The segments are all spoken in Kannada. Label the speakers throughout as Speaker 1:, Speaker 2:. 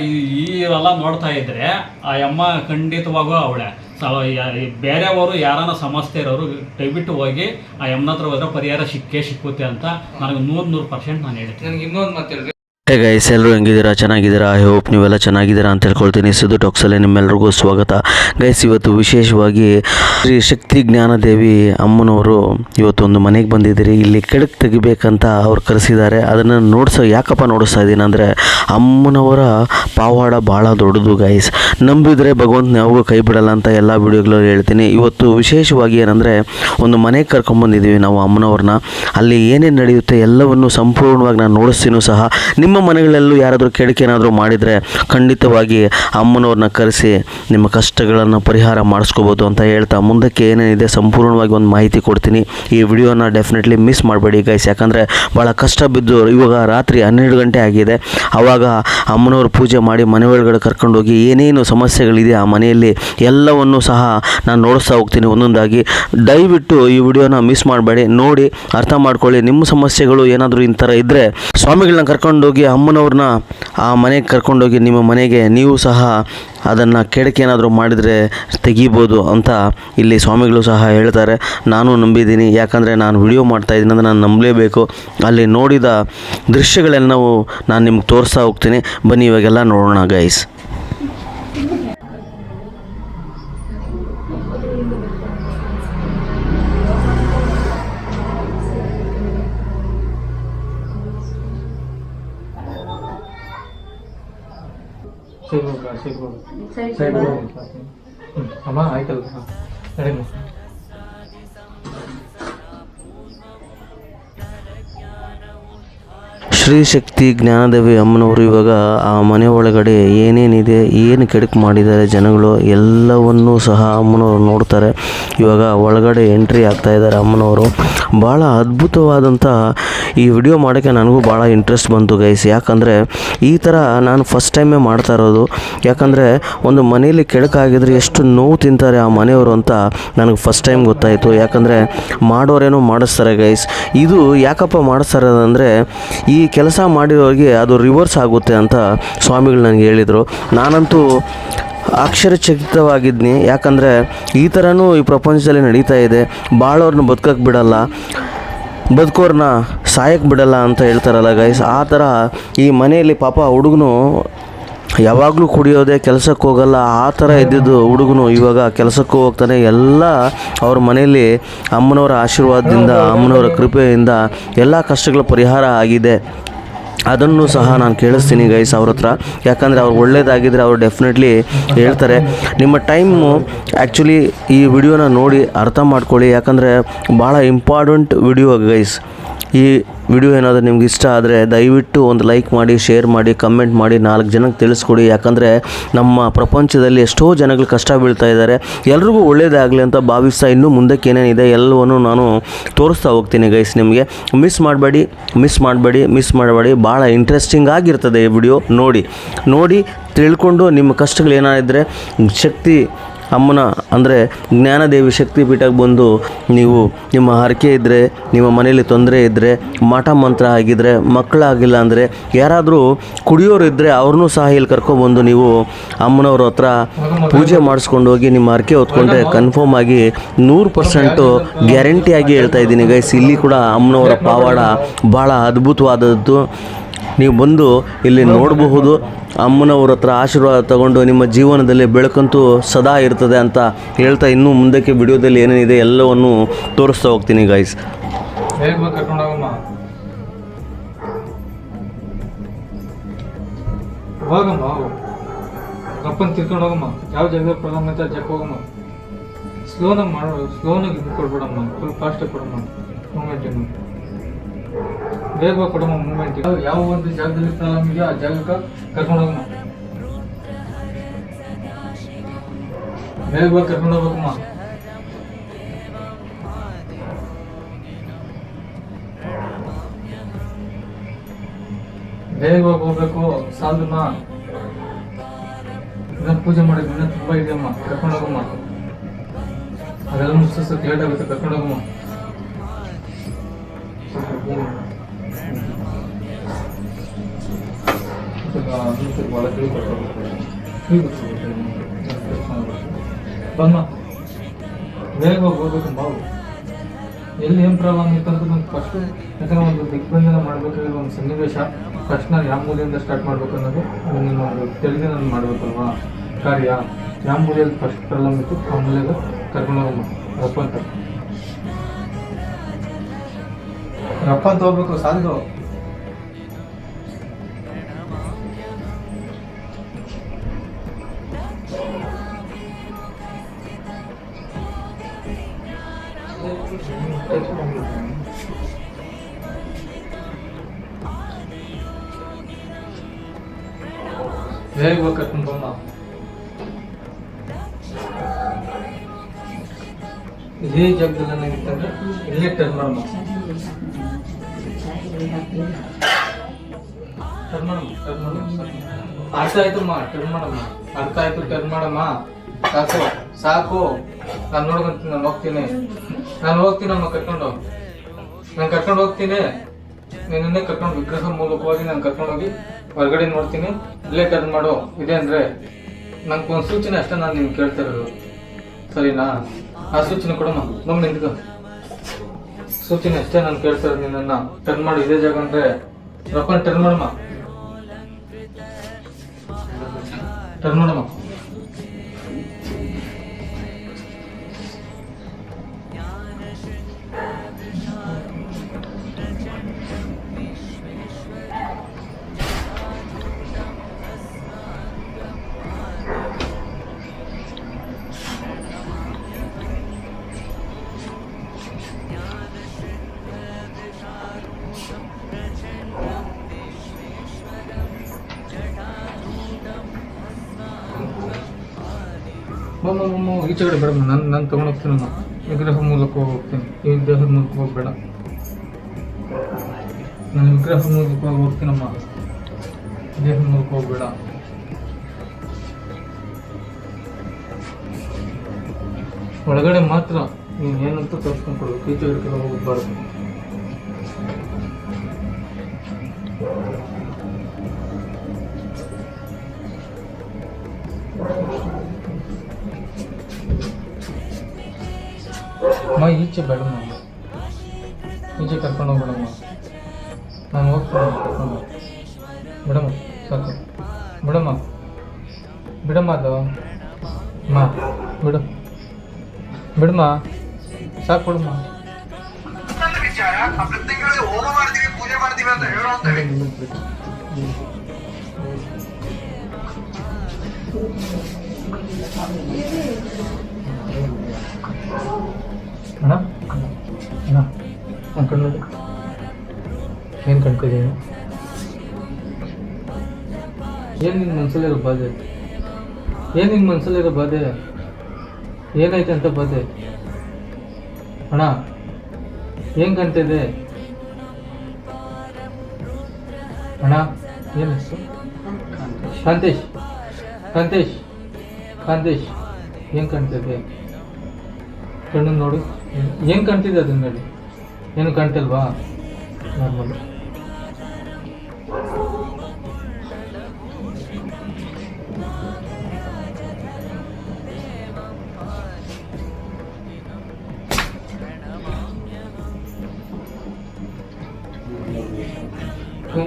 Speaker 1: ಈ- ಎಲ್ಲ ನೋಡ್ತಾ ಇದ್ರೆ ಆ ಅಮ್ಮ ಖಂಡಿತವಾಗೂ ಅವಳೆ. ಬೇರೆಯವರು ಯಾರನ್ನ ಸಮಸ್ಯೆ ಇರೋರು ದಯವಿಟ್ಟು ಹೋಗಿ ಆ ಅಮ್ಮನ ಹತ್ರ ಹೋದ್ರೆ ಪರಿಹಾರ ಸಿಕ್ಕೇ ಸಿಕ್ಕುತ್ತೆ ಅಂತ ನನಗೆ ನೂರು ನೂರು ಪರ್ಸೆಂಟ್ ನಾನು ಹೇಳ್ತೀನಿ.
Speaker 2: ನನಗೆ ಇನ್ನೊಂದು ಮಾತು ಹೇಳ್ರಿ
Speaker 3: ಹೇ ಗೈಸ್ ಎಲ್ಲರೂ ಹೆಂಗಿದ್ದೀರಾ? ಚೆನ್ನಾಗಿದ್ದೀರಾ? ಐ ಹೋಪ್ ನೀವೆಲ್ಲ ಚೆನ್ನಾಗಿದ್ದೀರಾ ಅಂತ ಹೇಳ್ಕೊಳ್ತೀನಿ. ಸಿದ್ದು ಟಾಕ್ಸಲ್ಲಿ ನಿಮ್ಮೆಲ್ಲರಿಗೂ ಸ್ವಾಗತ. ಗೈಸ್ ಇವತ್ತು ವಿಶೇಷವಾಗಿ ಶ್ರೀ ಶಕ್ತಿ ಜ್ಞಾನದೇವಿ ಅಮ್ಮನವರು ಇವತ್ತು ಒಂದು ಮನೆಗೆ ಬಂದಿದ್ದೀರಿ. ಇಲ್ಲಿ ಕೆಡಕ್ ತೆಗಿಬೇಕಂತ ಅವ್ರು ಕರೆಸಿದ್ದಾರೆ. ಅದನ್ನು ನೋಡ್ಸೋ, ಯಾಕಪ್ಪ ನೋಡಿಸ್ತಾ ಇದ್ದೀನಿ ಅಂದರೆ ಅಮ್ಮನವರ ಪಾವಾಡ ಭಾಳ ದೊಡ್ಡದು ಗೈಸ್ ನಂಬಿದರೆ ಭಗವಂತನ ಯಾವಾಗೂ ಕೈ ಬಿಡಲ್ಲ ಅಂತ ಎಲ್ಲ ವಿಡಿಯೋಗಳಲ್ಲಿ ಹೇಳ್ತೀನಿ. ಇವತ್ತು ವಿಶೇಷವಾಗಿ ಏನಂದರೆ ಒಂದು ಮನೆಗೆ ಕರ್ಕೊಂಡ್ಬಂದಿದ್ದೀವಿ ನಾವು ಅಮ್ಮನವ್ರನ್ನ. ಅಲ್ಲಿ ಏನೇನು ನಡೆಯುತ್ತೆ ಎಲ್ಲವನ್ನು ಸಂಪೂರ್ಣವಾಗಿ ನಾನು ನೋಡಿಸ್ತೀನೂ ಸಹ. ನಿಮ್ಮ ಮನೆಗಳಲ್ಲೂ ಯಾರಾದರೂ ಕೆಡಕೆ ಏನಾದರೂ ಮಾಡಿದರೆ ಖಂಡಿತವಾಗಿ ಅಮ್ಮನವ್ರನ್ನ ಕರೆಸಿ ನಿಮ್ಮ ಕಷ್ಟಗಳನ್ನು ಪರಿಹಾರ ಮಾಡಿಸ್ಕೋಬೋದು ಅಂತ ಹೇಳ್ತಾ ಮುಂದಕ್ಕೆ ಏನೇನಿದೆ ಸಂಪೂರ್ಣವಾಗಿ ಒಂದು ಮಾಹಿತಿ ಕೊಡ್ತೀನಿ. ಈ ವಿಡಿಯೋನ ಡೆಫಿನೆಟ್ಲಿ ಮಿಸ್ ಮಾಡಬೇಡಿ ಗೈಸ್ ಯಾಕಂದರೆ ಭಾಳ ಕಷ್ಟ ಬಿದ್ದು ಇವಾಗ ರಾತ್ರಿ ಹನ್ನೆರಡು ಗಂಟೆ ಆಗಿದೆ. ಆವಾಗ ಅಮ್ಮನವ್ರ ಪೂಜೆ ಮಾಡಿ ಮನೆ ಒಳಗಡೆ ಕರ್ಕೊಂಡೋಗಿ ಏನೇನು ಸಮಸ್ಯೆಗಳಿದೆ ಆ ಮನೆಯಲ್ಲಿ ಎಲ್ಲವನ್ನು ಸಹ ನಾನು ನೋಡಿಸ್ತಾ ಹೋಗ್ತೀನಿ ಒಂದೊಂದಾಗಿ. ದಯವಿಟ್ಟು ಈ ವಿಡಿಯೋನ ಮಿಸ್ ಮಾಡಬೇಡಿ. ನೋಡಿ ಅರ್ಥ ಮಾಡ್ಕೊಳ್ಳಿ ನಿಮ್ಮ ಸಮಸ್ಯೆಗಳು ಏನಾದರೂ ಈ ಥರ ಇದ್ದರೆ ಸ್ವಾಮಿಗಳನ್ನ ಕರ್ಕೊಂಡೋಗಿ ಅಮ್ಮನವ್ರನ್ನ ಆ ಮನೆಗೆ ಕರ್ಕೊಂಡೋಗಿ ನಿಮ್ಮ ಮನೆಗೆ ನೀವು ಸಹ ಅದನ್ನು ಕೆಡಕೆ ಏನಾದರೂ ಮಾಡಿದರೆ ತೆಗಿಬೋದು ಅಂತ ಇಲ್ಲಿ ಸ್ವಾಮಿಗಳು ಸಹ ಹೇಳ್ತಾರೆ. ನಾನು ನಂಬಿದ್ದೀನಿ. ಯಾಕಂದರೆ ನಾನು ವಿಡಿಯೋ ಮಾಡ್ತಾ ಅಂದರೆ ನಾನು ನಂಬಲೇಬೇಕು. ಅಲ್ಲಿ ನೋಡಿದ ದೃಶ್ಯಗಳೆಲ್ಲವೂ ನಾನು ನಿಮ್ಗೆ ತೋರಿಸ್ತಾ ಹೋಗ್ತೀನಿ. ಬನ್ನಿ, ಇವಾಗೆಲ್ಲ ನೋಡೋಣ ಗೈಸ್
Speaker 2: ಸೈಡ್ ಅಮ್ಮ ಆಯ್ತಲ್ಲ? ಹಾಂ
Speaker 3: ಶ್ರೀ ಶಕ್ತಿ ಜ್ಞಾನದೇವಿ ಅಮ್ಮನವರು ಇವಾಗ ಆ ಮನೆ ಒಳಗಡೆ ಏನೇನಿದೆ, ಏನು ಕೆಡಕು ಮಾಡಿದ್ದಾರೆ ಜನಗಳು ಎಲ್ಲವನ್ನೂ ಸಹ ಅಮ್ಮನವರು ನೋಡ್ತಾರೆ. ಇವಾಗ ಒಳಗಡೆ ಎಂಟ್ರಿ ಆಗ್ತಾ ಇದ್ದಾರೆ ಅಮ್ಮನವರು. ಭಾಳ ಅದ್ಭುತವಾದಂಥ ಈ ವಿಡಿಯೋ ಮಾಡೋಕ್ಕೆ ನನಗೂ ಭಾಳ ಇಂಟ್ರೆಸ್ಟ್ ಬಂತು ಗೈಸ್ ಯಾಕಂದರೆ ಈ ಥರ ನಾನು ಫಸ್ಟ್ ಟೈಮೇ ಮಾಡ್ತಾ ಇರೋದು. ಯಾಕಂದರೆ ಒಂದು ಮನೆಯಲ್ಲಿ ಕೆಡಕಾಗಿದ್ರೆ ಎಷ್ಟು ನೋವು ತಿಂತಾರೆ ಆ ಮನೆಯವರು ಅಂತ ನನಗೆ ಫಸ್ಟ್ ಟೈಮ್ ಗೊತ್ತಾಯಿತು. ಯಾಕಂದರೆ ಮಾಡೋರೇನೋ ಮಾಡಿಸ್ತಾರೆ ಗೈಸ್ ಇದು ಯಾಕಪ್ಪ ಮಾಡಿಸ್ತಾರೆ ಅಂದರೆ ಈ ಕೆಲಸ ಮಾಡಿರೋರಿಗೆ ಅದು ರಿವರ್ಸ್ ಆಗುತ್ತೆ ಅಂತ ಸ್ವಾಮಿಗಳು ನನಗೆ ಹೇಳಿದರು. ನಾನಂತೂ ಅಕ್ಷರಚಕಿತವಾಗಿದ್ದೀನಿ ಯಾಕಂದರೆ ಈ ಥರನೂ ಈ ಪ್ರಪಂಚದಲ್ಲಿ ನಡೀತಾ ಇದೆ. ಭಾಳವ್ರನ್ನ ಬದುಕಕ್ಕೆ ಬಿಡಲ್ಲ. ಬದುಕೋರನ್ನ ಸಾಯಕ್ಕೆ ಬಿಡಲ್ಲ ಅಂತ ಹೇಳ್ತಾರಲ್ಲ ಗೈಸ್ ಆ ಥರ ಈ ಮನೆಯಲ್ಲಿ ಪಾಪ ಹುಡುಗನು ಯಾವಾಗಲೂ ಕುಡಿಯೋದೇ ಕೆಲಸಕ್ಕೆ ಹೋಗಲ್ಲ. ಆ ಥರ ಇದ್ದಿದ್ದು ಹುಡುಗನು ಇವಾಗ ಕೆಲಸಕ್ಕೂ ಹೋಗ್ತಾನೆ. ಎಲ್ಲ ಅವ್ರ ಮನೆಯಲ್ಲಿ ಅಮ್ಮನವರ ಆಶೀರ್ವಾದದಿಂದ, ಅಮ್ಮನವರ ಕೃಪೆಯಿಂದ ಎಲ್ಲ ಕಷ್ಟಗಳ ಪರಿಹಾರ ಆಗಿದೆ. ಅದನ್ನು ಸಹ ನಾನು ಕೇಳಿಸ್ತೀನಿ ಗೈಸ್ ಅವ್ರ ಹತ್ರ. ಯಾಕಂದರೆ ಅವ್ರು ಒಳ್ಳೇದಾಗಿದ್ದರೆ ಅವ್ರು ಡೆಫಿನೆಟ್ಲಿ ಹೇಳ್ತಾರೆ. ನಿಮ್ಮ ಟೈಮು ಆ್ಯಕ್ಚುಲಿ ಈ ವಿಡಿಯೋನ ನೋಡಿ ಅರ್ಥ ಮಾಡ್ಕೊಳ್ಳಿ. ಯಾಕಂದರೆ ಭಾಳ ಇಂಪಾರ್ಟೆಂಟ್ ವಿಡಿಯೋ ಗೈಸ್ ಈ ವಿಡಿಯೋ ಏನಾದರೂ ನಿಮ್ಗೆ ಇಷ್ಟ ಆದರೆ ದಯವಿಟ್ಟು ಒಂದು ಲೈಕ್ ಮಾಡಿ, ಶೇರ್ ಮಾಡಿ, ಕಮೆಂಟ್ ಮಾಡಿ, ನಾಲ್ಕು ಜನಕ್ಕೆ ತಿಳಿಸ್ಕೊಡಿ. ಯಾಕಂದರೆ ನಮ್ಮ ಪ್ರಪಂಚದಲ್ಲಿ ಎಷ್ಟೋ ಜನಗಳು ಕಷ್ಟ ಬೀಳ್ತಾ ಇದ್ದಾರೆ. ಎಲ್ರಿಗೂ ಒಳ್ಳೇದಾಗಲಿ ಅಂತ ಭಾವಿಸ್ತಾ ಇನ್ನೂ ಮುಂದಕ್ಕೆ ಏನೇನಿದೆ ಎಲ್ಲವನ್ನು ನಾನು ತೋರಿಸ್ತಾ ಹೋಗ್ತೀನಿ ಗೈಸ್ ನಿಮಗೆ. ಮಿಸ್ ಮಾಡಬೇಡಿ ಮಿಸ್ ಮಾಡಬೇಡಿ ಮಿಸ್ ಮಾಡಬೇಡಿ. ಭಾಳ ಇಂಟ್ರೆಸ್ಟಿಂಗ್ ಆಗಿರ್ತದೆ ಈ ವಿಡಿಯೋ. ನೋಡಿ ನೋಡಿ, ತಿಳ್ಕೊಂಡು ನಿಮ್ಮ ಕಷ್ಟಗಳು ಏನಾದರೆ ಶಕ್ತಿ ಅಮ್ಮನ, ಅಂದರೆ ಜ್ಞಾನದೇವಿ ಶಕ್ತಿ ಪೀಠಕ್ಕೆ ಬಂದು ನೀವು ನಿಮ್ಮ ಹರಕೆ ಇದ್ದರೆ ನಿಮ್ಮ ಮನೆಯಲ್ಲಿ ತೊಂದರೆ ಇದ್ದರೆ ಮಠ ಮಂತ್ರ ಆಗಿದ್ದರೆ ಮಕ್ಕಳಾಗಿಲ್ಲ ಅಂದರೆ ಯಾರಾದರೂ ಕುಡಿಯೋರು ಇದ್ದರೆ ಅವ್ರನ್ನೂ ಸಹ ಇಲ್ಲಿ ಕರ್ಕೊಬಂದು ನೀವು ಅಮ್ಮನವ್ರ ಹತ್ರ ಪೂಜೆ ಮಾಡಿಸ್ಕೊಂಡು ಹೋಗಿ ನಿಮ್ಮ ಹರಕೆ ಹೊತ್ಕೊಂಡ್ರೆ ಕನ್ಫರ್ಮ್ ಆಗಿ ನೂರು ಪರ್ಸೆಂಟು ಗ್ಯಾರಂಟಿಯಾಗಿ ಹೇಳ್ತಾ ಇದ್ದೀನಿ ಗೈಸ್ ಇಲ್ಲಿ ಕೂಡ ಅಮ್ಮನವರ ಪಾವಾಡ ಭಾಳ ಅದ್ಭುತವಾದದ್ದು. ನೀವು ಬಂದು ಇಲ್ಲಿ ನೋಡಬಹುದು. ಅಮ್ಮನವ್ರ ಹತ್ರ ಆಶೀರ್ವಾದ ತಗೊಂಡು ನಿಮ್ಮ ಜೀವನದಲ್ಲಿ ಬೆಳಕಂತೂ ಸದಾ ಇರ್ತದೆ ಅಂತ ಹೇಳ್ತಾ ಇನ್ನೂ ಮುಂದಕ್ಕೆ ವಿಡಿಯೋದಲ್ಲಿ ಏನೇನಿದೆ ಎಲ್ಲವನ್ನು ತೋರಿಸ್ತಾ ಹೋಗ್ತೀನಿ
Speaker 2: ಬೇಗ ಹೋಗಮ್ಮ ಹೋಗಮ್ಮ, ಹೋಗು. ಗಪ್ಪನ್ ತಿರ್ಕೊಂಡು ಹೋಗಮ್ಮ ಯಾವ ಜಾಗದಲ್ಲಿ ಪ್ರಾಬ್ಲಮ್ ಅಂತ ಜಾಗ ಹೋಗಮ್ಮ. ಸ್ಲೋನಾಗಿ ಮಾಡೋ ಸ್ಲೋನಾಗಿ ಇದು ಕೊಡ್ಬೇಡಮ್ಮ. ಫುಲ್ ಫಾಸ್ಟಾಗಿ ಕೊಡಮ್ಮ. ಮೂಮೆಂಟ್ ಬೇಗ ಕೊಡಮ್ಮ ಮೂಮೆಂಟ್ ಯಾವ ಒಂದು ಜಾಗದಲ್ಲಿ ನಮಗೆ ಆ ಜಾಗಕ್ಕೆ ಕರ್ಕೊಂಡು ಹೋಗಮ್ಮ. ಬೇಗ ಕರ್ಕೊಂಡು ಹೋಗ್ಬೇಕಮ್ಮ. ಬೇಗ ಹೋಗ್ಬೇಕು ಸಾಲದಮ್ಮ ಇದನ್ನ ಪೂಜೆ ಮಾಡಿದ ದಿನ ತುಂಬಾ ಇದೆಯಮ್ಮ, ಕರ್ಕೊಂಡು ಹೋಗಮ್ಮ. ಅದೆಲ್ಲ ಮುಗಿಸ್ ಲೇಟ್ ಆಗುತ್ತೆ, ಕರ್ಕೊಂಡು ಹೋಗಮ್ಮ. ಇಳ್ಕೊಳ್ಬೇಕು. ಇಳ್ಕೊಳ್ಬೇಕು. ಬಮ್ಮ ಬೇಗವಾಗಿ ಹೋಗ್ಬೇಕು ಬಾವು ಎಲ್ಲಿ ಏನು ಪ್ರಾಬ್ಲಮ್ ಇತ್ತು ಅಂತ ನಂಗೆ ಫಸ್ಟ್ ಯಾಕಂದ್ರೆ ಒಂದು ದಿಗ್ಬಂಧನ ಮಾಡಬೇಕಾದ್ರೆ ಒಂದು ಸನ್ನಿವೇಶ ಫಸ್ಟ್ ನಾನು ಯಾವ ಮೂಲೆಯಿಂದ ಸ್ಟಾರ್ಟ್ ಮಾಡಬೇಕು ಅನ್ನೋದು ನೀನು ತಿಳಿದು ನಾನು ಮಾಡ್ಬೇಕಲ್ವಾ ಕಾರ್ಯ ಯಾವ ಮೂಲೆಯಲ್ಲಿ ಫಸ್ಟ್ ಪ್ರಾಬ್ಲಮ್ ಇತ್ತು ಆ ಮೂಲೆಗೆ ಕರ್ಕೊಂಡು ಹೋಗಮ್ಮ ರಪ್ಪ ಅಂತ ರಪ್ಪ ಅಂತ ಹೋಗ್ಬೇಕು ಸಾಲದು ಬೇಗ ಕರ್ಕೊಂಡು ಬಮ್ಮ ಇದೇ ಜಾಗದಲ್ಲಿ ಏನಾಗಿತ್ತಂದ್ರೆ ಇಲ್ಲೇ ಟರ್ನ್ ಮಾಡಮ್ಮ ಟರ್ನ್ ಮಾಡಮ್ಮ ಟರ್ನ್ ಮಾಡಮ್ಮ ಅರ್ಥ ಆಯ್ತಮ್ಮ ಟರ್ನ್ ಮಾಡಮ್ಮ ಅರ್ಥ ಆಯ್ತು ಟರ್ನ್ ಮಾಡಮ್ಮ ಸಾಕು ಸಾಕು ನಾನು ನೋಡ್ಕೊಂತೀನಿ ನಾನು ಹೋಗ್ತೀನಿ ನಾನು ಹೋಗ್ತೀನಮ್ಮ ಕರ್ಕೊಂಡು ನಾನು ಕರ್ಕೊಂಡು ಹೋಗ್ತೀನಿ ನಿನ್ನೆ ಕರ್ಕೊಂಡು ವಿಗ್ರಹ ಮೂಲಕವಾಗಿ ನಾನು ಕರ್ಕೊಂಡೋಗಿ ಹೊರಗಡೆ ನೋಡ್ತೀನಿ ಟರ್ನ್ ಮಾಡು. ಇದೆ ಅಂದ್ರೆ ಒಂದು ಸೂಚನೆ ಅಷ್ಟೇ ನಾನು ನಿಮ್ಗೆ ಕೇಳ್ತಾ ಇರೋದು. ಸರಿನಾ? ಆ ಸೂಚನೆ ಕೊಡಮ್ಮ. ನಮ್ಮ ನಿಂತ್ಕೊ. ಸೂಚನೆ ಅಷ್ಟೇ ನಾನು ಕೇಳ್ತಾ ಇರೋದು ನಿನ್ನ ಟರ್ನ್ ಮಾಡು. ಇದೇ ಜಾಗ ಅಂದ್ರೆ ರೊಕ್ಕ ಟರ್ನ್ ಮಾಡಮ್ಮ. ಟರ್ನ್ ಮಾಡಮ್ಮ. ಈಚೆ ಕಡೆ ಬೇಡ ನಾನು ನಾನು ತೊಗೊಂಡು ನಾನು ವಿಗ್ರಹ ಮೂಲಕ ಹೋಗ್ತೀನಿ. ಈ ದೇಹದ ಮೂಲಕ ಹೋಗ್ಬೇಡ. ನಾನು ವಿಗ್ರಹ ಮೂಲಕ ಹೋಗ್ತೀನಮ್ಮ ದೇಹದ ಮೂಲಕ ಹೋಗ್ಬೇಡ. ಒಳಗಡೆ ಮಾತ್ರ ನೀನು ಏನಂತ ತೋರಿಸ್ಕೊಂಡು ಕೊಡಬೇಕು. ಈಚೆ ಕಡೆ ಹೋಗ್ಬಾರ್ದು. ಅಮ್ಮ ಈಚೆ ಬೇಡಮ್ಮ ಈಚೆ ಕರ್ಕೊಂಡು ಹೋಗ್ಬೇಡಮ್ಮ ನಾನು ಹೋಗ್ತೀನಿ ಕರ್ಕೊಂಡು ಬಿಡಮ್ಮ, ಸಾಕು. ಬಿಡಮ್ಮ. ಬಿಡಮ್ಮ ಅದು. ಅಮ್ಮ, ಬಿಡು. ಬಿಡಮ್ಮ, ಸಾಕು ಬಿಡಮ್ಮ.
Speaker 4: ಅಂತ
Speaker 2: ಪ್ರತಿ ನೋಡಿ. ಏನು ಕಣ್ತಿದ್ದೀನಿ ಏನು ನಿನ್ನ ಮನಸ್ಸಲ್ಲಿರೋ ಬಾಧೆ? ಏನು ನಿನ್ನ ಮನಸ್ಸಲ್ಲಿರೋ ಬಾಧೆ? ಏನಾಯ್ತು ಅಂತ ಬಾಧೆ? ಅಣ್ಣ, ಏನು ಕಾಣ್ತಿದೆ? ಅಣ್ಣ, ಏನು ಹೆಸರು? ಕಾಂತೇಶ್. ಕಾಂತೇಶ್. ಕಾಂತೇಶ್. ಏನು ಕಾಣ್ತಿದೆ? ಕಣ್ಣು ನೋಡಿ. ಏನು ಕಾಣ್ತಿದೆ ಅದನ್ನ ನೋಡಿ ಏನು ಕಾಣ್ತಿಲ್ವಾ? ನಾರ್ಮಲ್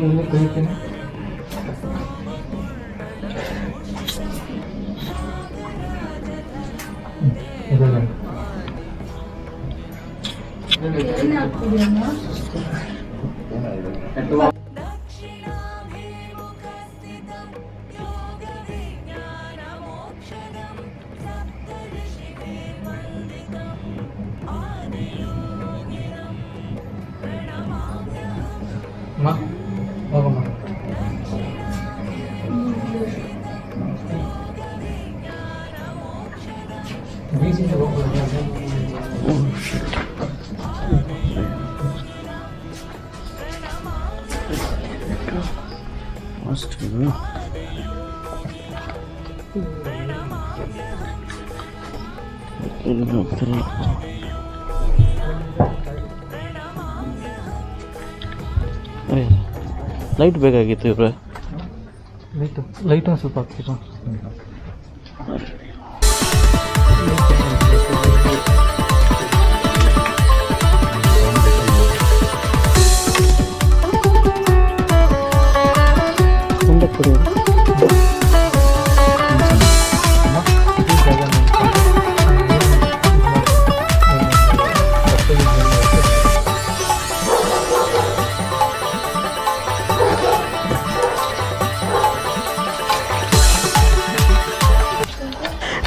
Speaker 2: ಮುಂದೆ ಕಲಿತೀನಿ ಬೀಚಿಂದ ಹೋಗ್ಬೋದು
Speaker 3: ಲೈಟ್ ಬೇಕಾಗಿತ್ತು ಇವ್ರೆ
Speaker 2: ಲೈಟ್ ಲೈಟ್ ಒಂದು ಸ್ವಲ್ಪ ಹಾಕ್ತೀರಾ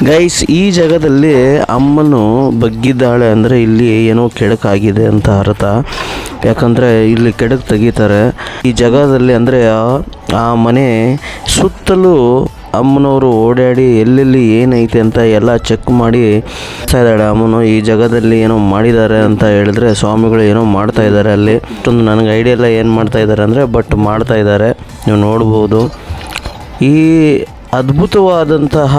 Speaker 3: ಗೈಸ್, ಈ ಜಾಗದಲ್ಲಿ ಅಮ್ಮನು ಬಗ್ಗಿದ್ದಾಳೆ ಅಂದರೆ ಇಲ್ಲಿ ಏನೋ ಕೆಡಕಾಗಿದೆ ಅಂತ ಅರ್ಥ. ಯಾಕಂದರೆ ಇಲ್ಲಿ ಕೆಡಕ್ ತೆಗಿತಾರೆ. ಈ ಜಾಗದಲ್ಲಿ ಅಂದರೆ ಆ ಮನೆ ಸುತ್ತಲೂ ಅಮ್ಮನವರು ಓಡಾಡಿ ಎಲ್ಲೆಲ್ಲಿ ಏನೈತೆ ಅಂತ ಎಲ್ಲ ಚೆಕ್ ಮಾಡಿ ಇದ್ದಾಳೆ ಅಮ್ಮನು. ಈ ಜಾಗದಲ್ಲಿ ಏನೋ ಮಾಡಿದ್ದಾರೆ ಅಂತ ಹೇಳಿದ್ರೆ ಸ್ವಾಮಿಗಳು ಏನೋ ಮಾಡ್ತಾ ಇದ್ದಾರೆ ಅಲ್ಲಿ. ಅಷ್ಟೊಂದು ನನಗೆ ಐಡಿಯಾ ಇಲ್ಲ ಏನು ಮಾಡ್ತಾ ಇದ್ದಾರೆ ಅಂದರೆ ಬಟ್ ಮಾಡ್ತಾ ಇದ್ದಾರೆ. ನೀವು ನೋಡ್ಬೋದು. ಈ ಅದ್ಭುತವಾದಂತಹ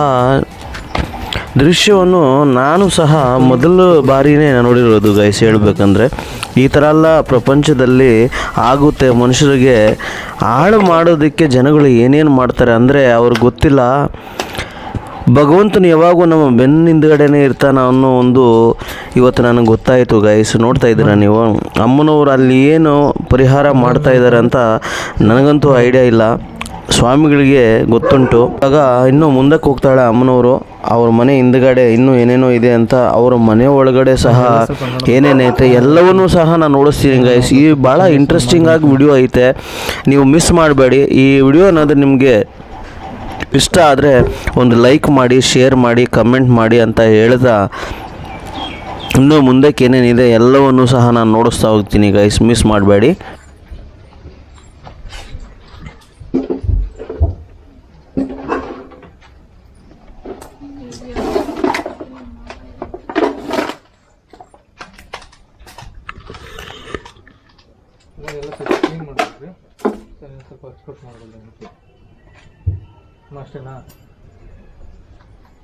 Speaker 3: ದೃಶ್ಯವನ್ನು ನಾನು ಸಹ ಮೊದಲ ಬಾರಿನೇ ನೋಡಿರೋದು ಗೈಸ್ ಹೇಳಬೇಕಂದ್ರೆ. ಈ ಥರ ಎಲ್ಲ ಪ್ರಪಂಚದಲ್ಲಿ ಆಗುತ್ತೆ. ಮನುಷ್ಯರಿಗೆ ಹಾಳು ಮಾಡೋದಕ್ಕೆ ಜನಗಳು ಏನೇನು ಮಾಡ್ತಾರೆ ಅಂದರೆ ಅವ್ರಿಗೆ ಗೊತ್ತಿಲ್ಲ. ಭಗವಂತನು ಯಾವಾಗೂ ನಮ್ಮ ಬೆನ್ನ ಹಿಂದ್ಗಡೆನೇ ಇರ್ತಾನ ಅನ್ನೋ ಒಂದು ಇವತ್ತು ನನಗೆ ಗೊತ್ತಾಯಿತು ಗೈಸ್ ನೋಡ್ತಾ ಇದ್ದೀರಾ ನೀವು? ಅಮ್ಮನವರು ಅಲ್ಲಿ ಏನು ಪರಿಹಾರ ಮಾಡ್ತಾ ಇದ್ದಾರೆ ಅಂತ ನನಗಂತೂ ಐಡಿಯಾ ಇಲ್ಲ. ಸ್ವಾಮಿಗಳಿಗೆ ಗೊತ್ತುಂಟು. ಆಗ ಇನ್ನೂ ಮುಂದಕ್ಕೆ ಹೋಗ್ತಾಳೆ ಅಮ್ಮನವರು. ಅವ್ರ ಮನೆ ಹಿಂದ್ಗಡೆ ಇನ್ನೂ ಏನೇನೋ ಇದೆ ಅಂತ ಅವ್ರ ಮನೆ ಒಳಗಡೆ ಸಹ ಏನೇನೈತೆ ಎಲ್ಲವನ್ನೂ ಸಹ ನಾನು ನೋಡಿಸ್ತೀನಿ ಗೈಸ್ ಈ ಭಾಳ ಇಂಟ್ರೆಸ್ಟಿಂಗ್ ಆಗಿ ವಿಡಿಯೋ ಐತೆ. ನೀವು ಮಿಸ್ ಮಾಡಬೇಡಿ. ಈ ವಿಡಿಯೋ ಅನ್ನೋದು ನಿಮಗೆ ಇಷ್ಟ ಆದರೆ ಒಂದು ಲೈಕ್ ಮಾಡಿ ಶೇರ್ ಮಾಡಿ ಕಮೆಂಟ್ ಮಾಡಿ ಅಂತ ಹೇಳ್ತಾ ಇನ್ನೂ ಮುಂದಕ್ಕೆ ಏನೇನಿದೆ ಎಲ್ಲವನ್ನೂ ಸಹ ನಾನು ನೋಡಿಸ್ತಾ ಹೋಗ್ತೀನಿ ಗೈಸ್ ಮಿಸ್ ಮಾಡಬೇಡಿ
Speaker 2: ಎಲ್ಲ ಸ್ವಲ್ಪ ಕ್ಲೀನ್ ಮಾಡ್ಬೇಕ್ರಿ ಸರಿ ಸ್ವಲ್ಪ ಎಕ್ಸ್ಪೋರ್ಟ್ ಮಾಡಬಲ್ಲ ಅಷ್ಟೇನಾ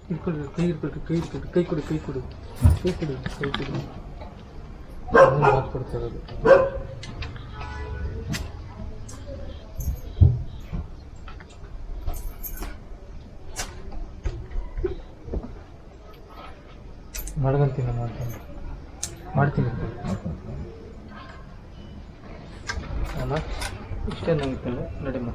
Speaker 2: ಕೈ ಇಟ್ಕೊಳ್ರಿ ಕೈ ಇಟ್ಕೊಳ್ರಿ ಕೈ ಕೊಡಿ ಕೈ ಕೊಡಿ. ಕೈ ಕೊಡಿ ಕೈ ಕೊಡಿ. ಹಾಕ್ಕೊಡ್ತಾ ಇರೋದು ಮಾಡ್ಕೊಂತೀನಿ ಮಾಡ್ತೀನಿ ಮಾಡ್ತೀನಿ ಅಲ್ಲ ಇಷ್ಟೇ ನಂಗೆ ನಡೆ ಇಷ್ಟೇ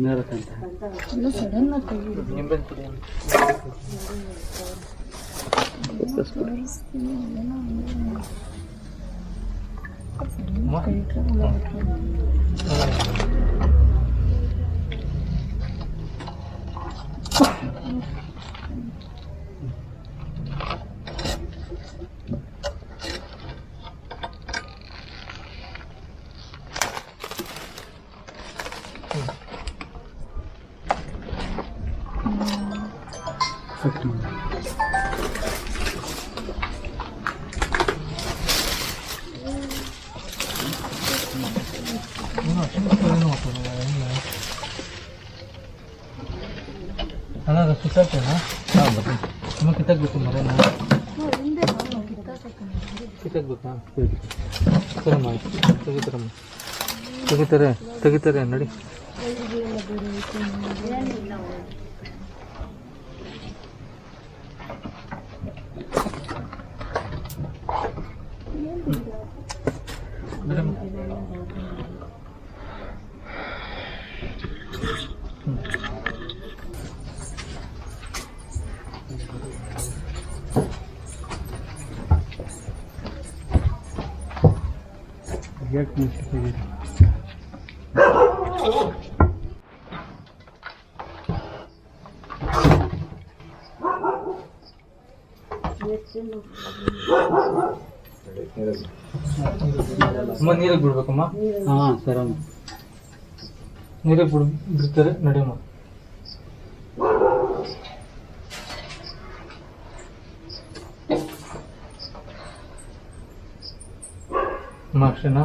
Speaker 2: nada canta. No se ven la Thank you. ಅಣ್ಣ ಅದು ಕಿತ್ತಾಕ್ತೇನಾ ತುಂಬ ಕಿತ್ತಾಕ್ಬೇಕು ಮರೇನ ಕಿತ್ತಾಕ್ಬೇಕಾ ಸರಮ್ಮ ತೆಗಿತಾರಮ್ಮ ತೆಗಿತಾರೆ ತೆಗಿತಾರೆ ನಡಿ.
Speaker 5: ಅಮ್ಮ ನೀರಿಗೆ ಬಿಡ್ಬೇಕಮ್ಮ?
Speaker 1: ಹಾಂ ಸರಮ್ಮ
Speaker 5: ನೀರಿಗೆ ಬಿಡ್ ಬಿಡ್ತಾರೆ ನಡೆಯಮ್ಮ ಅಮ್ಮ. ಅಷ್ಟೇನಾ?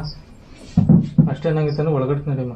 Speaker 5: ಅಷ್ಟೇನಾಗಿತ್ತಾನೆ ಒಳಗಡೆ ನಡಿಯಮ್ಮ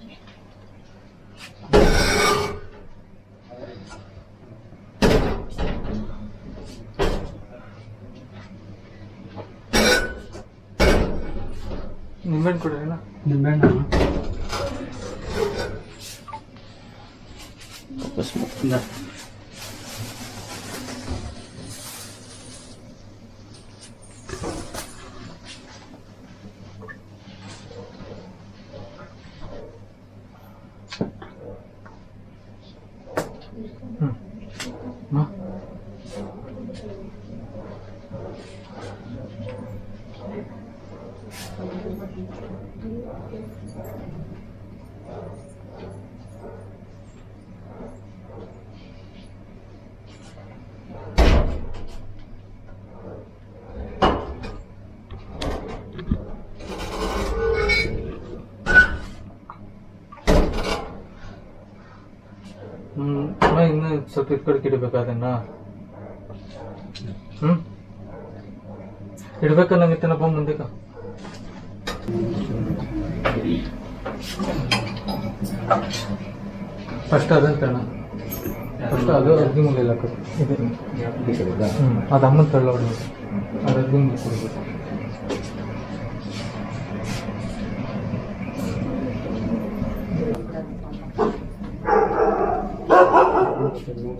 Speaker 5: ನಿಂಬೆಹಣ್ಣು ಕೊಡ್ರಿ
Speaker 1: ನಿಂಬೆಹಣ್ಣು
Speaker 5: ಹ್ಮ್ ಅಮ್ಮ ಇನ್ನು ಸ್ವಲ್ಪ ಈ ಕಡೆ ಇಡಬೇಕು ಅದನ್ನ ಹ್ಮ್ ಇಡ್ಬೇಕನ್ನಂಗಿತ್ತನಪ್ಪ ಮುಂದಕ್ಕೆ. ಫಸ್ಟ್ ಅದಂತಣ್ಣ ಫಸ್ಟ್ ಅದು ಅಗ್ನಿ ಮುಗಿಲ್ಲ ಹ್ಮ್ ಅದು ಅಮ್ಮನ ತಳ್ಳ ಹೊಡ್ಬೇಕು. ಅದು ಅಗ್ನಿ ಮುಗಿ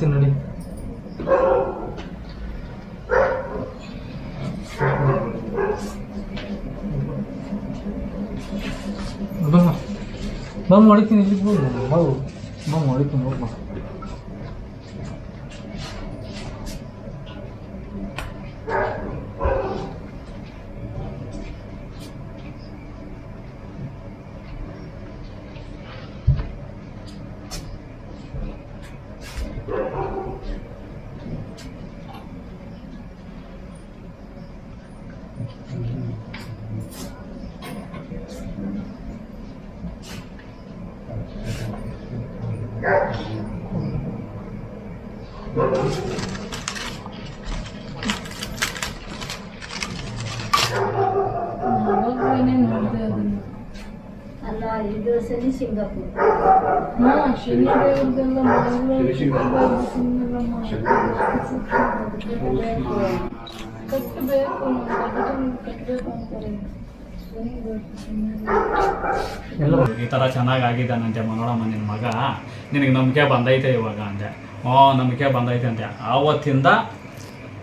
Speaker 5: ಹ್ಞೂ ನೋಡಿ. ಬಮ್ಮ ಬಮ್ಮ ಹೊಡಿತೀನಿ ಇಲ್ಲಿ ಬಮ್ಮ ಹೊಡಿತೀನಿ ಹೋಗ್ಬಾ.
Speaker 1: ಈ ಥರ ಚೆನ್ನಾಗಿ ಆಗಿದ್ದಾನಂತೆ ನೋಡಮ್ಮ ನಿನ್ನ ಮಗ. ನಿನಗೆ ನಂಬಿಕೆ ಬಂದೈತೆ ಇವಾಗ ಅಂದೆ. ಹ್ಞೂ ನಂಬಿಕೆ ಬಂದೈತೆ ಅಂತೆ ಆವತ್ತಿಂದ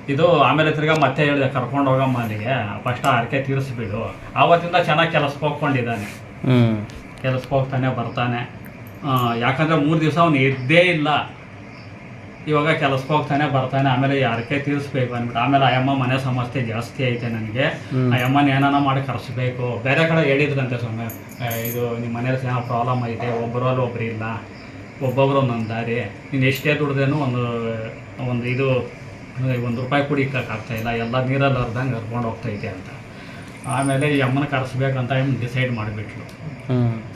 Speaker 1: ಇದು ಆಮೇಲೆ ತಿರ್ಗಾ ಮತ್ತೆ ಹೇಳಿದೆ ಕರ್ಕೊಂಡು ಹೋಗಮ್ಮ ಅಲ್ಲಿಗೆ. ಫಸ್ಟ್ ಆರ್ಕೆ ತೀರಿಸ್ಬಿಡು. ಆವತ್ತಿಂದ ಚೆನ್ನಾಗಿ ಕೆಲಸಕ್ಕೆ ಹೋಗ್ಕೊಂಡಿದ್ದಾನೆ. ಕೆಲಸಕ್ಕೆ ಹೋಗ್ತಾನೆ ಬರ್ತಾನೆ. ಯಾಕಂದ್ರೆ ಮೂರು ದಿವಸ ಅವನು ಇದ್ದೇ ಇಲ್ಲ. ಇವಾಗ ಕೆಲಸಕ್ಕೆ ಹೋಗ್ತಾನೆ ಬರ್ತಾನೆ ಆಮೇಲೆ ಯಾರಕ್ಕೆ ತೀರಿಸ್ಬೇಕು ಅಂದ್ಬಿಟ್ಟು. ಆಮೇಲೆ ಆಯಮ್ಮ ಮನೆ ಸಮಸ್ಯೆ ಜಾಸ್ತಿ ಐತೆ ನನಗೆ. ಆಯಮ್ಮನ ಏನಾನ ಮಾಡಿ ಕರೆಸ್ಬೇಕು. ಬೇರೆ ಕಡೆ ಹೇಳಿದ್ರಂತೆ ಸ್ವಾಮಿ ಇದು ನಿಮ್ಮ ಮನೇಲಿ ಏನೋ ಪ್ರಾಬ್ಲಮ್ ಐತೆ ಒಬ್ಬರಲ್ಲಿ ಒಬ್ಬರು ಇಲ್ಲ. ಒಬ್ಬೊಬ್ರು ಒಂದೊಂದು ದಾರಿ. ನೀನು ಎಷ್ಟೇ ದುಡ್ದೇನು ಒಂದು ಒಂದು ಇದು ಒಂದು ರೂಪಾಯಿ ಕುಡಿಯೋಕ್ಕಾಗ್ತಾ ಇಲ್ಲ. ಎಲ್ಲ ನೀರಲ್ಲಿ ಅರ್ಧಂಗೆ ಹರ್ಕೊಂಡು ಹೋಗ್ತೈತೆ ಅಂತ. ಆಮೇಲೆ ಈ ಅಮ್ಮನ ಕರೆಸ್ಬೇಕಂತ ಇವ್ನು ಡಿಸೈಡ್ ಮಾಡಿಬಿಟ್ಲು.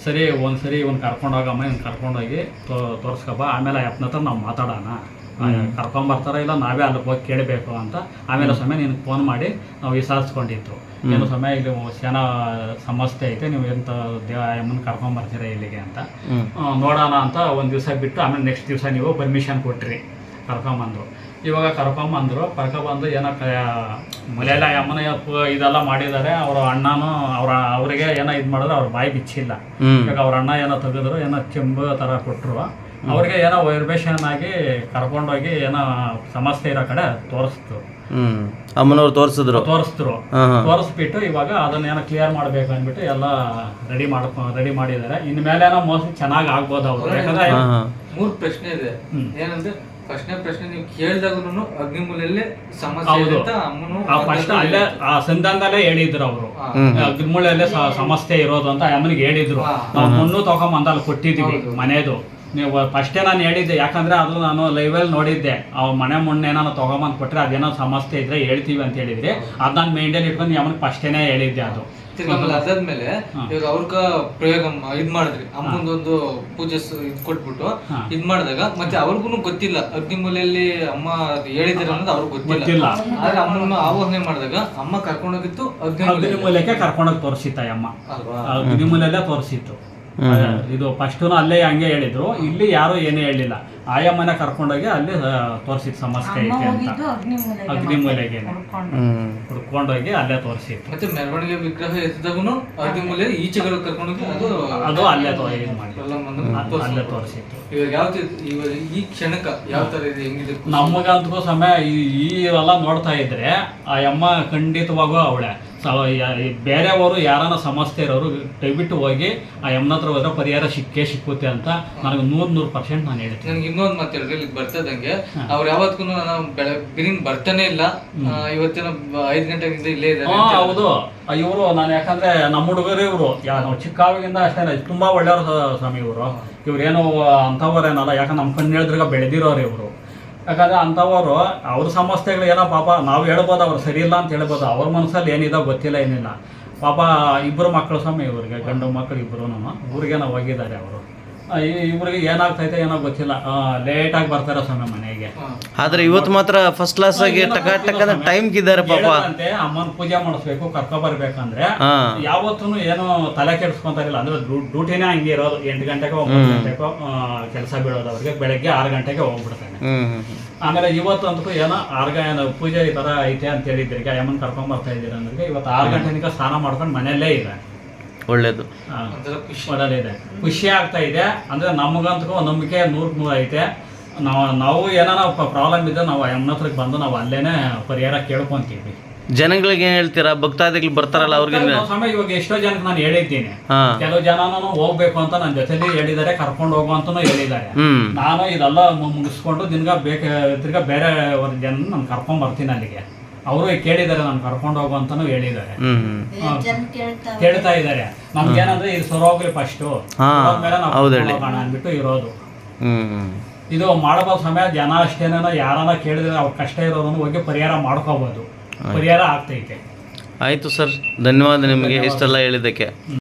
Speaker 1: ಸರಿ ಒಂದು ಸರಿ ಇವ್ನು ಕರ್ಕೊಂಡೋಗ ಹೋಗಮ್ಮ ಇವ್ನು ಕರ್ಕೊಂಡೋಗಿ ತೋ ತೋರಿಸ್ಕೊಬ್ಬ ಆಮೇಲೆ ಅಪ್ಪನ ಹತ್ರ ನಾವು ಮಾತಾಡೋಣ. ಕರ್ಕೊಂಬರ್ತಾರ ಇಲ್ಲ ನಾವೇ ಅಲ್ಲಿಗೆ ಹೋಗಿ ಕೇಳಬೇಕು ಅಂತ. ಆಮೇಲೆ ಸಮಯ ನಿನಗೆ ಫೋನ್ ಮಾಡಿ ನಾವು ವಿಚಾರಿಸ್ಕೊಂಡಿತ್ತು ಏನು ಸಮಯ ಇಲ್ಲಿ ಸೇನಾ ಸಮಸ್ಯೆ ಐತೆ ನೀವು ಎಂತ ದೇವ ಅಮ್ಮನ ಕರ್ಕೊಂಬರ್ತೀರ ಇಲ್ಲಿಗೆ ಅಂತ. ನೋಡೋಣ ಅಂತ ಒಂದು ದಿವಸ ಬಿಟ್ಟು ಆಮೇಲೆ ನೆಕ್ಸ್ಟ್ ದಿವಸ ನೀವು ಪರ್ಮಿಷನ್ ಕೊಟ್ರಿ. ಕರ್ಕೊಂಬಂದ್ರು ಇವಾಗ ಕರ್ಕೊಂಬಂದ್ರು ಕರ್ಕೊಂಬಂದು ಏನೋ ಕ ಮಲೆಯಲ್ಲ ಅಮ್ಮನ ಪ- ಇದೆಲ್ಲ ಮಾಡಿದ್ದಾರೆ. ಅವ್ರ ಅಣ್ಣನೂ ಅವ್ರ ಅವರಿಗೆ ಏನೋ ಇದು ಮಾಡಿದ್ರೆ. ಅವ್ರ ಬಾಯಿ ಬಿಚ್ಚಿಲ್ಲ. ಇವಾಗ ಅವ್ರ ಅಣ್ಣ ಏನೋ ತೆಗೆದ್ರು ಏನೋ ಚೆಂಬು ಥರ ಕೊಟ್ಟರು ಅವ್ರಿಗೆ ಏನೋ ವೈರ್ಬೇಷನ್ ಆಗಿ ಕರ್ಕೊಂಡೋಗಿ ಏನೋ ಸಮಸ್ಯೆ ಇರೋ ಕಡೆ ತೋರಿಸ್ತು.
Speaker 3: ಅಮ್ಮನವ್ರು ತೋರಿಸಿದ್ರು.
Speaker 1: ತೋರಿಸಿದ್ರು. ತೋರಿಸ್ಬಿಟ್ಟು ಇವಾಗ ಅದನ್ನ ಏನೋ ಕ್ಲಿಯರ್ ಮಾಡ್ಬೇಕು ಅಂದ್ಬಿಟ್ಟು ಎಲ್ಲ ರೆಡಿ ಮಾಡ್ಕೊ ರೆಡಿ ಮಾಡಿದ್ದಾರೆ. ಇನ್ಮೇಲೆ ಮೇಲೆ ಏನೋ ಮೋಸ್ಟ್ಲಿ ಚೆನ್ನಾಗಿ ಆಗ್ಬೋದು ಅವ್ರು. ಯಾಕಂದ್ರೆ
Speaker 2: ಮೂರ್ ಪ್ರಶ್ನೆ ಇದೆ. ಏನಂದ್ರೆ ಫಸ್ಟ್ನೇ ಪ್ರಶ್ನೆ ನೀವು ಕೇಳಿದಾಗ್ಲೂ ಅಗ್ನಿಮೂಲೆಯಲ್ಲೇ ಸಮಸ್ಯೆ
Speaker 1: ಹೌದು.
Speaker 2: ಅಂತ ಅಮ್ಮನು
Speaker 1: ಆ ಫಸ್ಟ್ ಅಲ್ಲೇ ಆ ಸಂಧಾನದಲ್ಲೇ ಹೇಳಿದ್ರು ಅವರು.
Speaker 2: ಹಾ.
Speaker 1: ಸಮಸ್ಯೆ ಇರೋದು ಅಂತ ಅಮ್ಮನಿಗೆ ಹೇಳಿದ್ರು.
Speaker 2: ಹಾ.
Speaker 1: ನಾವು ಮಣ್ಣು ತಗೊಂಬಂದ ಅಲ್ಲಿ ಕೊಟ್ಟಿದ್ದೀವಿ
Speaker 2: ಹೌದು.
Speaker 1: ಮನೆದು. ನೀವು ಫಸ್ಟೇ ನಾನು ಹೇಳಿದ್ದೆ ಯಾಕಂದ್ರೆ ಅದು ನಾನು ಲೈವಲ್ಲಿ ನೋಡಿದ್ದೆ. ಅವ್ ಮನೆ ಮುಣ್ಣೆ ನಾನು ತಗೊಂಬಂದು ಕೊಟ್ರೆ ಅದೇನೋ ಸಮಸ್ಯೆ ಇದ್ರೆ ಹೇಳ್ತೀವಿ ಅಂತ ಹೇಳಿದ್ರಿ. ಅದ್ ನಾನು ಮೇಂಟೈನ್ ಇಟ್ಕೊಂಡು ಅಮ್ಮನಿಗೆ ಫಸ್ಟೇನೆ ಹೇಳಿದ್ದೆ ಅದು.
Speaker 2: ತಿರ್ಗಾ ಆಮೇಲೆ ಅದಾದ್ಮೇಲೆ
Speaker 1: ಇವ್ರು
Speaker 2: ಅವ್ರಕ ಅವ್ರಗ ಪ್ರಯೋಗ ಮ- ಇದ್ ಮಾಡಿದ್ರಿ. ಅಮ್ಮಂದೊಂದು ಪೂಜೆ ಸ- ಇದ್ ಕೊಟ್ಬಿಟ್ಟು ಇದ್ ಮಾಡಿದಾಗ ಮತ್ತೆ ಅವ್ರಿಗೂ ಗೊತ್ತಿಲ್ಲ. ಅಗ್ನಿಮೂಲೆಯಲ್ಲಿ ಅಮ್ಮ ಅದು ಹೇಳಿದಿರ ಅನ್ನೋದು ಅವ್ರಿಗೆ ಗೊತ್ತಿಲ್ಲ.
Speaker 1: ಗೊತ್ತಿಲ್ಲ.
Speaker 2: ಆದ್ರೆ ಅಮ್ಮನ ಆವಾಹನೆ ಮಾಡಿದಾಗ ಅಮ್ಮ ಕರ್ಕೊಂಡೋಗಿತ್ತು ಅಗ್ನಿಮೂಲೆ
Speaker 1: ಅಗ್ನಿಮೂಲಕ್ಕೆ ಕರ್ಕೊಂಡೋಗಿ ತೋರಿಸಿತ್ತ ಅಮ್ಮ
Speaker 2: ಅಲ್ವಾ?
Speaker 1: ಅಗ್ನಿಮೂಲೆಲ್ಲೇ ತೋರಿಸಿತ್ತು. ಇದು ಫಸ್ಟುನು ಅಲ್ಲೇ ಹಂಗೆ ಹೇಳಿದ್ರು. ಇಲ್ಲಿ ಯಾರು ಏನೇ ಹೇಳಿಲ್ಲ. ಆಯಮ್ಮನ ಕರ್ಕೊಂಡೋಗಿ ಅಲ್ಲಿ ತೋರಿಸಿದ ಸಮಸ್ಯೆ ಐತೆ ಅಂತ. ಅಗ್ನಿಮೂಲೆಗೆ ಹುಡ್ಕೊಂಡೋಗಿ ಅಲ್ಲೇ ತೋರಿಸಿತ್ತು
Speaker 2: ಮತ್ತೆ ಮೆರವಣಿಗೆ ವಿಗ್ರಹ ಎತ್ತಿದಾಗೂ ಅಗ್ನಿಮೂಲೆ ಈಚೆಗಳು ಕರ್ಕೊಂಡೋಗಿ ಅದು
Speaker 1: ಅದು ಅಲ್ಲೇ ತೋ ಇದು ಮಾಡಿ ಅಲ್ಲೇ
Speaker 2: ತೋರಿಸಿ
Speaker 1: ತೋರಿಸಿತ್ತು
Speaker 2: ಇವಾಗ ಯಾವ ಇವಾಗ ಈ ಕ್ಷಣಕ ಯಾವ ತರ ಇದೆ ಹೆಂಗಿದೆ?
Speaker 1: ನಮಗಂತೂ ಸಮಯ ಈ- ಈ ಎಲ್ಲ ನೋಡ್ತಾ ಇದ್ರೆ ಆ ಅಮ್ಮ ಖಂಡಿತವಾಗೂ ಅವಳೆ. ಬೇರೆಯವರು ಯಾರನ್ನ ಸಮಸ್ಯೆ ಇರೋರು ದಯವಿಟ್ಟು ಹೋಗಿ ಆ ಅಮ್ಮನ ಹತ್ರ ಹೋದ್ರೆ ಪರಿಹಾರ ಸಿಕ್ಕೇ ಸಿಕ್ಕುತ್ತೆ ಅಂತ ನನಗೆ ನೂರ್ ನೂರು ಪರ್ಸೆಂಟ್ ನಾನು ಹೇಳ್ತೀನಿ.
Speaker 2: ನನಗೆ ಇನ್ನೊಂದ್ ಮಾತು ಹೇಳಿದ್ರೆ ಇಲ್ಲಿ ಬರ್ತದಂಗೆ. ಅವ್ರು ಯಾವತ್ತೂ ನಾನು ಬೆಳಗ್ಗೆ ಬರ್ತಾನೆ ಇಲ್ಲ. ಇವತ್ತಿನ ಐದು ಗಂಟೆಗಿಂದ ಇಲ್ಲೇ
Speaker 1: ಇದೆ ಹೌದು. ಇವರು ನಾನು ಯಾಕಂದ್ರೆ ನಮ್ಮ ಹುಡುಗರು ಇವರು. ನಾವು ಚಿಕ್ಕವಾಗಿಂದ ಅಷ್ಟೇ ತುಂಬಾ ಒಳ್ಳೆಯವರು ಸ್ವಾಮಿ ಇವರು. ಇವ್ರೇನು ಅಂಥವ್ರೇನಲ್ಲ ಯಾಕಂದ್ರೆ ನಮ್ಮ ಕಣ್ಣು ಹೇಳಿದ್ರಾಗ ಬೆಳೆದಿರೋರು ಇವರು. ಯಾಕಂದ್ರೆ ಅಂಥವರು ಅವ್ರ ಸಮಸ್ಯೆಗಳು ಏನೋ ಪಾಪ ನಾವು ಹೇಳ್ಬೋದು ಅವ್ರು ಸರಿ ಇಲ್ಲ ಅಂತ ಹೇಳ್ಬೋದು. ಅವ್ರ ಮನಸ್ಸಲ್ಲಿ ಏನಿದೆ ಗೊತ್ತಿಲ್ಲ ಏನಿಲ್ಲ. ಪಾಪ ಇಬ್ಬರು ಮಕ್ಕಳು ಸಮ ಇವ್ರಿಗೆ ಗಂಡು ಮಕ್ಕಳು ಇಬ್ಬರು ಊರಿಗೆ ನಾವು ಹೋಗಿದ್ದಾರೆ ಅವರು. ಇವ್ರಿಗೆ ಏನಾಗ್ತೈತೆ ಏನೋ ಗೊತ್ತಿಲ್ಲ. ಲೇಟಾಗಿ ಬರ್ತಾರೆ ಸ್ವಾಮಿ ಮನೆಗೆ.
Speaker 3: ಆದ್ರೆ ಇವತ್ತು ಮಾತ್ರ ಫಸ್ಟ್ ಕ್ಲಾಸ್ ಆಗಿ ಟಕ ಟಕ ಟೈಮ್ಗಿದ್ದಾರೆ ಪಾಪ.
Speaker 1: ಅಂತೆ ಅಮ್ಮನ ಪೂಜೆ ಮಾಡಿಸ್ಬೇಕು ಕರ್ಕೊ ಬರ್ಬೇಕಂದ್ರೆ ಯಾವತ್ತೂ ಏನು ತಲೆ ಕೆಡಿಸ್ಕೊಂತಾರಿಲ್ಲ. ಅಂದ್ರೆ ಡ್ಯೂಟಿನೇ ಹಂಗೆ ಇರೋದು. ಎಂಟು ಗಂಟೆಗೆ ಒಂಬತ್ತು ಗಂಟೆಗೆ ಕೆಲಸ ಬೀಳೋದು. ಅವ್ರಿಗೆ ಬೆಳಗ್ಗೆ ಆರು ಗಂಟೆಗೆ ಹೋಗ್ಬಿಡ್ತಾನೆ. ಆಮೇಲೆ ಇವತ್ತು ಇವತ್ತಂತೂ ಏನೋ ಆರು ಗ ಏನೋ ಪೂಜೆ ಈ ತರ ಐತೆ ಅಂತ ಹೇಳಿದ್ರಿಗೆ ಅಮ್ಮನ ಕರ್ಕೊಂಡ್ ಬರ್ತಾ ಇದ್ದೀರ ಅಂದ್ರೆ ಇವತ್ತು ಆರು ಗಂಟೆ ಸ್ನಾನ ಮಾಡ್ಕೊಂಡು ಮನೆಯಲ್ಲೇ ಇದೆ
Speaker 3: ಒಳ್ಳೇದು.
Speaker 2: ಒಂಥರ ಖುಷಿ
Speaker 1: ಆಗ್ತಾ ಇದೆ. ಅಂದ್ರೆ ನಮಗಂತೂ ನಂಬಿಕೆ ನೂರ್ ನೂರು ಐತೆ. ನಾವು ನಾವು ಏನಾರ ಪ್ರಾಬ್ಲಮ್ ಇದ್ದರೆ ನಾವು ಅಮ್ಮನ ಹತ್ರಕ್ಕೆ ಬಂದು ನಾವು ಅಲ್ಲೇನೆ ಪರಿಹಾರ ಕೇಳ್ಕೊಂತೀವಿ.
Speaker 3: ಜನಗಳಿಗೆ ಏನು ಹೇಳ್ತೀರಾ? ಭಕ್ತಾದಿಗಳು ಬರ್ತಾರಲ್ಲ ಅವ್ರಿಗೆ
Speaker 1: ಸಮಯ ಇವಾಗ ಎಷ್ಟೋ ಜನಕ್ಕೆ ನಾನು ಹೇಳಿದ್ದೀನಿ. ಕೆಲವು ಜನನು ಹೋಗ್ಬೇಕು ಅಂತ ನನ್ನ ಜೊತೆಲಿ ಹೇಳಿದ್ದಾರೆ ಕರ್ಕೊಂಡು ಹೋಗು ಅಂತಾನು ಹೇಳಿದ್ದಾರೆ. ನಾನು ಇದೆಲ್ಲ ಮುಗಿಸ್ಕೊಂಡು ದಿನಗ ಬೇಕ ತಿರ್ಗಾ ಬೇರೆ ಜನ ನಾನು ಕರ್ಕೊಂಡ್ ಬರ್ತೀನಿ ಅಲ್ಲಿಗೆ. ಅವರು ಕೇಳಿದ್ದಾರೆ ನಾನು ಕರ್ಕೊಂಡು ಹೋಗು ಅಂತಾನು ಹೇಳಿದ್ದಾರೆ. ಕೇಳ್ತಾ ಇದ್ದಾರೆ. ನಮ್ಗೇನಂದ್ರೆ ಇದು ಸರೋಗ್ಲಿ ಹೋಗ್ಲಿ
Speaker 3: ಫಸ್ಟ್
Speaker 1: ಮೇಲೆ ನಾವು. ಹೋಗೋಣ ಅಂದ್ಬಿಟ್ಟು ಇರೋದು. ಇದು ಮಾಡಬೋ ಸಮಯ ಜನ ಅಷ್ಟೇನ ಯಾರನ್ನ ಕೇಳಿದ್ರೆ ಅವ್ರ ಕಷ್ಟ ಇರೋದನ್ನು ಹೋಗಿ ಪರಿಹಾರ ಮಾಡ್ಕೋಬಹುದು ಪರಿಹಾರ ಆಗ್ತೈತೆ.
Speaker 3: ಆಯ್ತು ಸರ್. ಧನ್ಯವಾದ ನಿಮಗೆ ಇಷ್ಟೆಲ್ಲ ಹೇಳಿದ್ದಕ್ಕೆ.